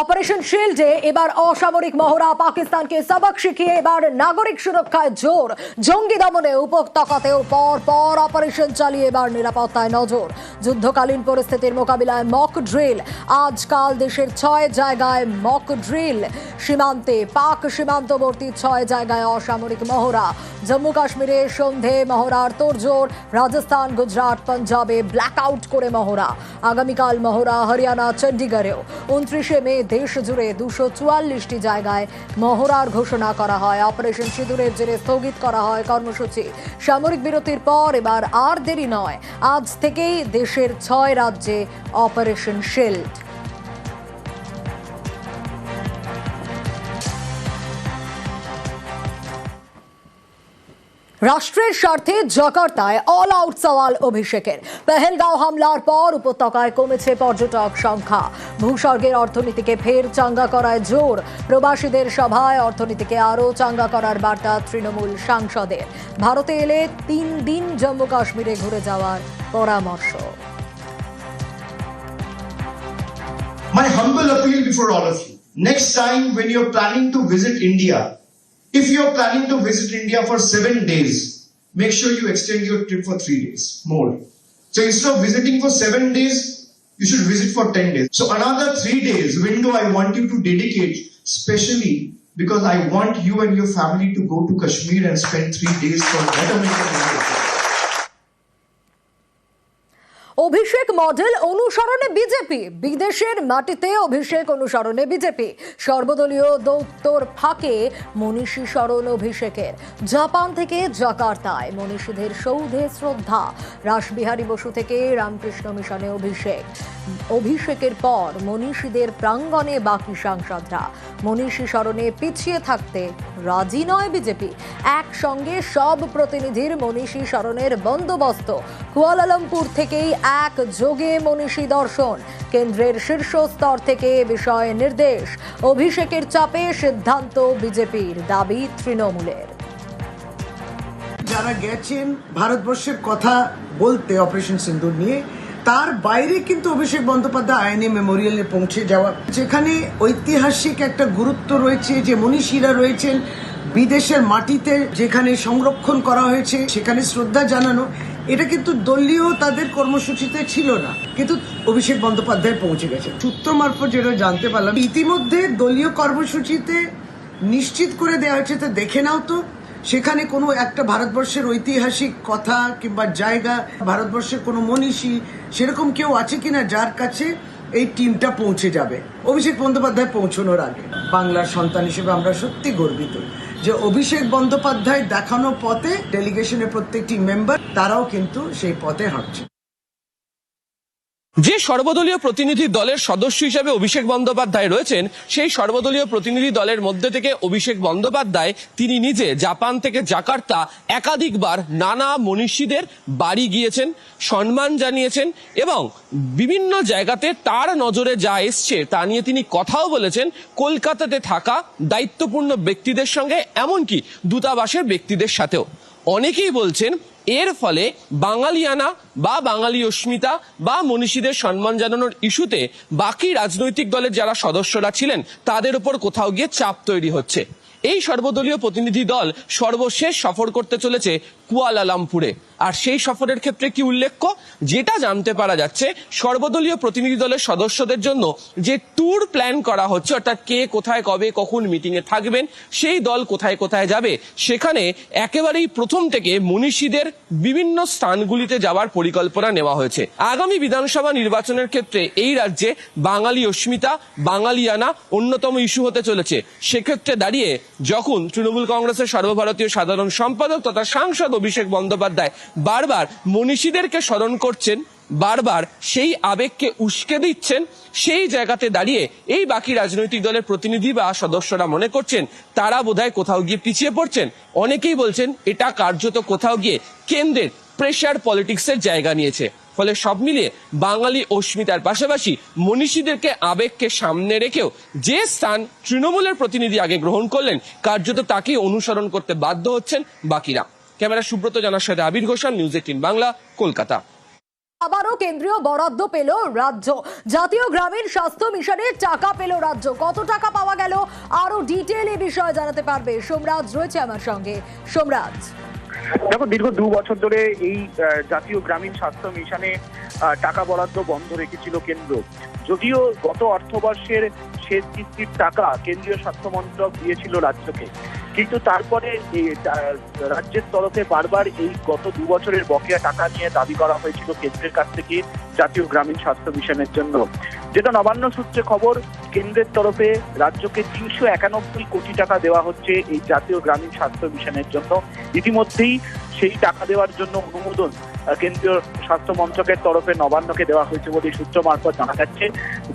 Operation শিল্ডে এবার অসামরিক মহড়া পাকিস্তানকে সবক শিখিয়ে এবার নাগরিক সুরক্ষায় জোর। জঙ্গি দমনে উপত্যকাতেও পর পর অপারেশন চালিয়ে এবার নিরাপত্তায় নজর। যুদ্ধকালীন পরিস্থিতির মোকাবিলায় মক ড্রিল। আজকাল দেশের ছয় জায়গায় মক ড্রিল। সীমান্তে, পাক সীমান্তবর্তী ছয় জায়গায় অসামরিক মহড়া। জম্মু কাশ্মীরে সন্ধে মহড়ার তোড়জোড়। রাজস্থান, গুজরাট, পাঞ্জাবে ব্ল্যাক আউট করে মহড়া। আগামীকাল মহড়া হরিয়ানা, চণ্ডীগড়েও। উনত্রিশে মে দেশ জুড়ে দুশো চুয়াল্লিশটি জায়গায় মহড়ার ঘোষণা করা হয়। অপারেশন সিঁদুরের জেরে স্থগিত করা হয় কর্মসূচি। সামরিক বিরতির পর এবার আর দেরি নয়। আজ থেকেই দেশের ছয় রাজ্যে অপারেশন শিল্ড। রাষ্ট্রের স্বার্থে জাকার্তায় অল আউট সওয়াল অভিষেকের। পেহেলগাঁও হামলার পর উপত্যকায় কমেছে পর্যটক সংখ্যা। ভূস্বর্গের অর্থনীতিকে ফের চাঙ্গা করায় জোর। প্রবাসীদের সভায় অর্থনীতিকে আরও চাঙ্গা করার বার্তা তৃণমূল সাংসদের। ভারতে এলে তিন দিন জম্মু কাশ্মীরে ঘুরে যাওয়ার পরামর্শ। My humble appeal before all of you. Next time when you're planning to visit India, if you're planning to visit India for seven days, make sure you extend your trip for three days more. So instead of visiting for seven days, you should visit for 10 days. So another three days window I want you to dedicate specially because I want you and your family to go to Kashmir and spend three days for betterment Abhishek model অনুসরণে BJP. বিদেশের মাটিতে অভিষেক অনুসরণে BJP. সর্বদলীয় দৌত্তর ফাঁকে মনীষী স্মরণ অভিষেকের। Japan থেকে জাকার্তায় মনীষীদের সৌধে শ্রদ্ধা। রাসবিহারী বসু থেকে রামকৃষ্ণ মিশনে অভিষেক। অভিষেকের পর মনীষীদের প্রাঙ্গণে বাকি সাংসদরা। মনীষী স্মরণে পিছিয়ে থাকতে রাজি নয় বিজেপি। একসঙ্গে সব প্রতিনিধির মনীষী স্মরণের বন্দোবস্ত। কুয়ালালামপুর থেকেই এক যোগে মনীষী দর্শন। কেন্দ্রের শীর্ষ স্তর থেকে বিষয়ে নির্দেশ। অভিষেকের চাপে সিদ্ধান্ত বিজেপির দাবি তৃণমূলের। যারা গেছেন, ভারতবর্ষের কথা বলতে অপারেশন সিন্দুর নিয়ে তার বাইরে কিন্তু অভিষেক বন্দ্যোপাধ্যায় আইনি মেমোরিয়ালে পৌঁছে যাওয়া। যেখানে ঐতিহাসিক একটা গুরুত্ব রয়েছে যে মনীষীরা রয়েছেন বিদেশের মাটিতে যেখানে সংরক্ষণ করা হয়েছে, সেখানে শ্রদ্ধা জানানো। এটা কিন্তু দলীয় তাদের কর্মসূচিতে ছিল না। কিন্তু অভিষেক বন্দ্যোপাধ্যায় পৌঁছে গেছে সূত্র মারফত যেটা জানতে পারলাম, ইতিমধ্যে দলীয় কর্মসূচিতে নিশ্চিত করে দেওয়া হয়েছে, তো দেখে নাও তো। সেখানে কোনো একটা ভারতবর্ষের ঐতিহাসিক কথা কিংবা জায়গা, ভারতবর্ষের কোনো মনীষী সেরকম কেউ আছে কিনা যার কাছে এই টিমটা পৌঁছে যাবে? অভিষেক বন্দ্যোপাধ্যায় পৌঁছানোর আগে। বাংলার সন্তান হিসেবে আমরা সত্যি গর্বিত যে অভিষেক বন্দ্যোপাধ্যায় দেখানো পথে ডেলিগেশনের প্রত্যেকটি মেম্বার তারাও কিন্তু সেই পথে হাঁটছে। যে সর্বদলীয় প্রতিনিধি দলের সদস্য হিসেবে অভিষেক বন্দ্যোপাধ্যায় রয়েছেন, সেই সর্বদলীয় প্রতিনিধি দলের মধ্যে থেকে অভিষেক বন্দ্যোপাধ্যায়, তিনি নিজে জাপান থেকে জাকার্তা একাধিকবার নানা মনীষীদের বাড়ি গিয়েছেন, সম্মান জানিয়েছেন এবং বিভিন্ন জায়গাতে তার নজরে যা এসছে তা নিয়ে তিনি কথাও বলেছেন। কলকাতাতে থাকা দায়িত্বপূর্ণ ব্যক্তিদের সঙ্গে, এমনকি দূতাবাসের ব্যক্তিদের সাথেও। অনেকেই বলছেন এর ফলে বাঙালিয়ানা বা বাঙালি অস্মিতা বা মনীষীদের সম্মান জানানোর ইস্যুতে বাকি রাজনৈতিক দলের যারা সদস্যরা ছিলেন, তাদের উপর কোথাও গিয়ে চাপ তৈরি হচ্ছে। এই সর্বদলীয় প্রতিনিধি দল সর্বশেষ সফর করতে চলেছে কুয়ালালামপুরে। আর সেই সফরের ক্ষেত্রে কি উল্লেখ্য? যেটা জানতে পারা যাচ্ছে, সর্বদলীয় প্রতিনিধি দলের সদস্যদের জন্য যে ট্যুর প্ল্যান করা হচ্ছে, অর্থাৎ কে কোথায়, কবে, কখন মিটিং এ থাকবেন, সেই দল কোথায় কোথায় যাবে, সেখানে একেবারেই প্রথম থেকে মনীষীদের বিভিন্ন স্থানগুলিতে যাওয়ার পরিকল্পনা নেওয়া হয়েছে। আগামী বিধানসভা নির্বাচনের ক্ষেত্রে এই রাজ্যে বাঙালি অস্মিতা, বাঙালিয়ানা অন্যতম ইস্যু হতে চলেছে। সেক্ষেত্রে দাঁড়িয়ে যখন তৃণমূল কংগ্রেসের সর্বভারতীয় সাধারণ সম্পাদক তথা সাংসদ অভিষেক বন্দ্যোপাধ্যায়। বারবার মনীষীদেরকে স্মরণ করছেন, বারবার সেই আবেগকে উস্কে দিচ্ছেন, সেই জায়গাতে দাঁড়িয়ে এই বাকি রাজনৈতিক দলের প্রতিনিধি বা সদস্যরা মনে করছেন, তারা বোধহয় কোথাও গিয়ে পিছিয়ে পড়ছেন। অনেকেই বলছেন, এটা কার্যত কোথাও গিয়ে কেন্দ্রের প্রেশার পলিটিক্সের জায়গা নিয়েছে। ফলে সব মিলিয়ে বাঙালি অস্মিতার পাশাপাশি মনীষীদেরকে আবেগকে সামনে রেখেও যে স্থান তৃণমূলের প্রতিনিধি আগে গ্রহণ করলেন, কার্যত তাকেই অনুসরণ করতে বাধ্য হচ্ছেন বাকিরা। ক্যামেরা সুব্রত জানার সাথে আবির ঘোষাল নিউজ এইটিন বাংলা কলকাতা। আবারও কেন্দ্রীয় বরাদ্দ পেল রাজ্য। জাতীয় গ্রামীণ স্বাস্থ্য মিশনের টাকা পেল রাজ্য। কত টাকা পাওয়া গেল আরও ডিটেল এ বিষয়ে জানাতে পারবে সোমরাজ রয়েছে আমার সঙ্গে। সোমরাজ। দেখো দীর্ঘ দু বছর ধরে এই আহ, জাতীয় গ্রামীণ স্বাস্থ্য মিশনে আহ, টাকা বরাদ্দ বন্ধ রেখেছিল কেন্দ্র। যদিও গত অর্থবর্ষের শেষ কিস্তির টাকা কেন্দ্রীয় স্বাস্থ্য মন্ত্রক দিয়েছিল রাজ্যকে। কিন্তু তারপরে রাজ্যের তরফে বারবার এই গত দু বছরের বকেয়া টাকা নিয়ে দাবি করা হয়েছিল কেন্দ্রের কাছ থেকে জাতীয় গ্রামীণ স্বাস্থ্য মিশনের জন্য। যেটা নবান্ন সূত্রে খবর, কেন্দ্রের তরফে রাজ্যকে তিনশো একানব্বই কোটি টাকা দেওয়া হচ্ছে এই জাতীয় গ্রামীণ স্বাস্থ্য মিশনের জন্য। ইতিমধ্যেই সেই টাকা দেওয়ার জন্য অনুমোদন কেন্দ্রীয় স্বাস্থ্য মন্ত্রকের তরফে নবান্নকে দেওয়া হয়েছে বলে সূত্র মারফত জানা যাচ্ছে।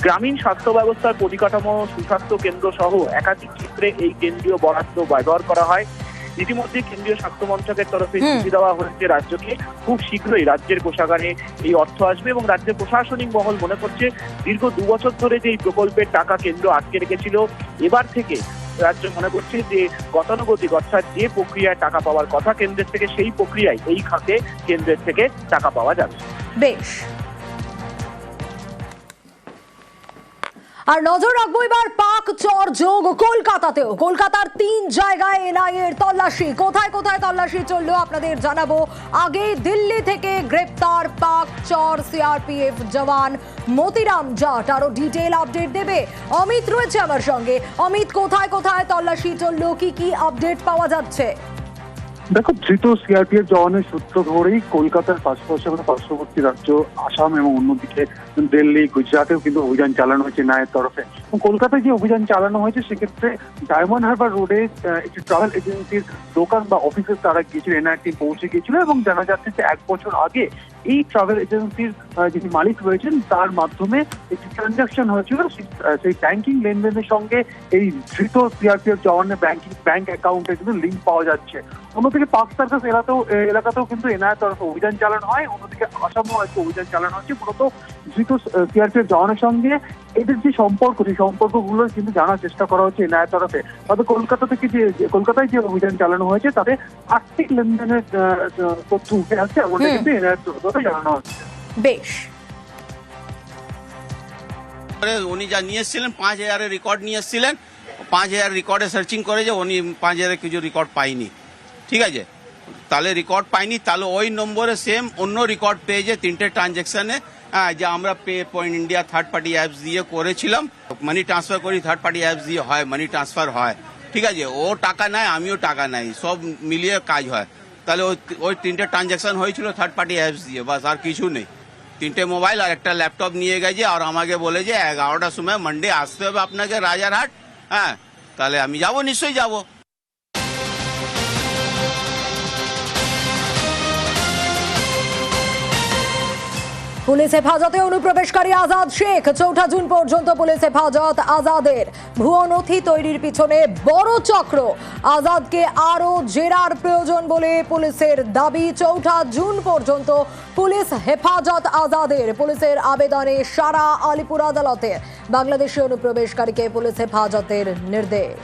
গ্রামীণ স্বাস্থ্য ব্যবস্থার পরিকাঠামো সুস্বাস্থ্য কেন্দ্র সহ একাধিক ক্ষেত্রে এই কেন্দ্রীয় বরাদ্দ ব্যবহার করা হয়। ইতিমধ্যে কেন্দ্রীয় স্বাস্থ্য মন্ত্রকের তরফে। চিঠি দেওয়া হয়েছে রাজ্যকে। খুব শীঘ্রই রাজ্যের কোষাগারে এই অর্থ আসবে এবং রাজ্যের প্রশাসনিক মহল মনে করছে দীর্ঘ দু বছর ধরে যে এই প্রকল্পের টাকা কেন্দ্র আটকে রেখেছিল এবার থেকে রাজ্য মনে করছে যে গতানুগতিক অর্থাৎ যে প্রক্রিয়ায় টাকা পাওয়ার কথা কেন্দ্রের থেকে সেই প্রক্রিয়ায় এই খাতে কেন্দ্রের থেকে টাকা পাওয়া যাবে। বেশ। আর নজর রাখব এবার পাক চর যোগ কলকাতাতেও। কলকাতার তিন জায়গায় এনআইএ এর তল্লাশি। কোথায় কোথায় তল্লাশি চলল আপনাদের জানাব। আগে দিল্লি থেকে গ্রেপ্তার পাক চর সিআরপিএফ জওয়ান মতিরাম জাট। আরও ডিটেল আপডেট দেবে। অমিত রয়েছে আমার সঙ্গে। অমিত, কোথায় কোথায় তল্লাশি চলল? কি কি আপডেট পাওয়া যাচ্ছে? দেখো, ধৃত সিআরপিএফ জওয়ানের সূত্র ধরেই কলকাতার পাশাপাশি এবং পার্শ্ববর্তী রাজ্য, আসাম এবং অন্যদিকে দিল্লি, গুজরাটেও কিন্তু অভিযান চালানো হয়েছে ন্যায়ের তরফে। এবং কলকাতায় যে অভিযান চালানো হয়েছে, সেক্ষেত্রে ডায়মন্ড হারবার রোডে একটি ট্রাভেল এজেন্সির দোকান বা অফিসে তারা গিয়েছিল, এনআরটি পৌঁছে গিয়েছিল এবং জানা যাচ্ছে যে এক বছর আগে এই ট্রাভেল এজেন্সির যিনি মালিক রয়েছেন, তার মাধ্যমে একটি ট্রানজাকশন হয়েছিল। সেই- ব্যাংকিং লেনদেনের সঙ্গে এই ধৃত সিআরপিএফ জওয়ানের ব্যাংকিং ব্যাংক অ্যাকাউন্টে কিন্তু লিঙ্ক পাওয়া যাচ্ছে। অন্যদিকে পাক সার্কাস এলাকাতেও এলাকাতেও কিন্তু এনআইএ তরফে অভিযান চালানো হয়। অন্যদিকে আসামেও একটা অভিযান চালানো হচ্ছে। মূলত ধৃত সিআরপিএফ জওয়ানের সঙ্গে এদের যে সম্পর্ক সেই সম্পর্কগুলো কিন্তু জানার চেষ্টা করা হচ্ছে এনআইএর তরফে। তবে কলকাতা থেকে যে কলকাতায় যে অভিযান চালানো হয়েছে তাতে আর্থিক লেনদেনের তথ্য উঠে আসছে এমনটা কিন্তু এনআইএর তরফে জানানো হচ্ছে। বেশ। উনি যা নিয়ে এসেছিলেন পাঁচ হাজারের রেকর্ড নিয়ে এসেছিলেন। পাঁচ হাজার রেকর্ডে সার্চিং করে যে উনি পাঁচ হাজারের কিছু রেকর্ড পাইনি ঠিক আছে? তাহলে রেকর্ড পাইনি তাহলে ওই নম্বরে সেম অন্য রেকর্ড পেয়েছে তিনটে ট্রানজ্যাকশানে যে আমরা pay point India third party apps দিয়ে করেছিলাম। মানি ট্রান্সফার করি থার্ড পার্টি অ্যাপস দিয়ে হয় মানি ট্রান্সফার হয়। ঠিক আছে, ও টাকা নেয়, আমিও টাকা নেই, সব মিলিয়ে কাজ হয়। তাহলে ওই ওই তিনটে ট্রানজ্যাকশন হয়েছিল থার্ড পার্টি অ্যাপস দিয়ে, বাস আর কিছু নেই। তিনটে মোবাইল আর একটা ল্যাপটপ নিয়ে গেছে, আর আমাকে বলে যে, এগারোটার সময় মানডে আসতে হবে আপনাকে রাজারহাট হ্যাঁ? তাহলে আমি যাব, নিশ্চয়ই যাব। পুলিশ হেফাজতে অনুপ্রবেশকারী আজাদ শেখ। চৌঠা জুন পর্যন্ত পুলিশ হেফাজত আজাদের ভুয়ো নথি তৈরির পিছনে বড় চক্র। আজাদকে আরও জেরার প্রয়োজন বলে পুলিশের দাবি। চৌঠা জুন পর্যন্ত পুলিশ হেফাজত আজাদের। পুলিশের আবেদনে সারা আলিপুর আদালতে বাংলাদেশি অনুপ্রবেশকারীকে পুলিশ হেফাজতের নির্দেশ।